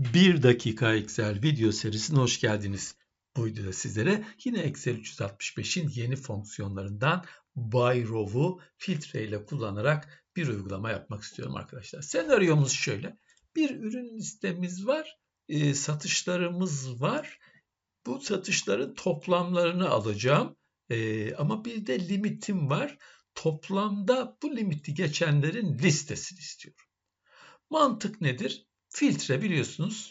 1 dakika Excel video serisine hoş geldiniz. Bu videoda sizlere yine Excel 365'in yeni fonksiyonlarından Buy Row'u filtre ile kullanarak bir uygulama yapmak istiyorum arkadaşlar. Senaryomuz şöyle. Bir ürün listemiz var, e, satışlarımız var. Bu satışların toplamlarını alacağım. E, ama bir de limitim var. Toplamda bu limiti geçenlerin listesini istiyorum. Mantık nedir? Filtre biliyorsunuz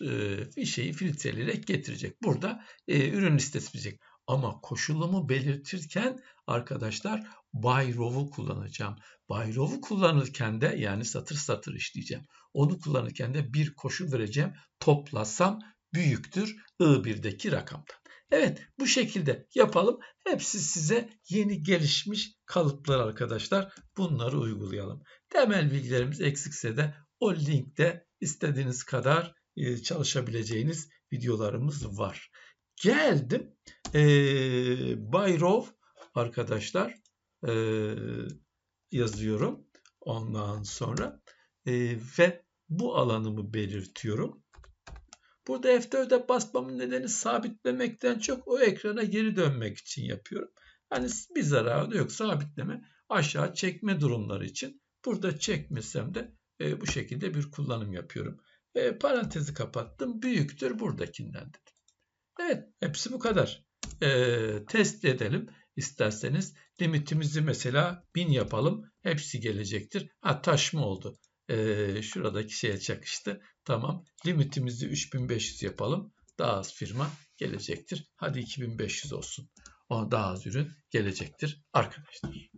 bir şeyi filtreleyerek getirecek. Burada ürün listesi bilecek. Ama koşulumu belirtirken arkadaşlar buy row'u kullanacağım. Buy row'u kullanırken de yani satır satır işleyeceğim. Onu kullanırken de bir koşul vereceğim. Toplasam büyüktür I1'deki rakamdan. Evet bu şekilde yapalım. Hepsi size yeni gelişmiş kalıplar arkadaşlar. Bunları uygulayalım. Temel bilgilerimiz eksikse de o linkte istediğiniz kadar e, çalışabileceğiniz videolarımız var. Geldim. E, Bayrov arkadaşlar e, yazıyorum. Ondan sonra e, ve bu alanımı belirtiyorum. Burada F4'e basmamın nedeni sabitlemekten çok o ekrana geri dönmek için yapıyorum. Hani bir zararı yok sabitleme aşağı çekme durumları için. Burada çekmesem de e, bu şekilde bir kullanım yapıyorum. E, parantezi kapattım. Büyüktür buradakinden dedim. Evet hepsi bu kadar. E, test edelim isterseniz. Limitimizi mesela 1000 yapalım. Hepsi gelecektir. Ha taşma oldu. E, şuradaki şeye çakıştı. Tamam. Limitimizi 3500 yapalım. Daha az firma gelecektir. Hadi 2500 olsun. O daha az ürün gelecektir arkadaşlar.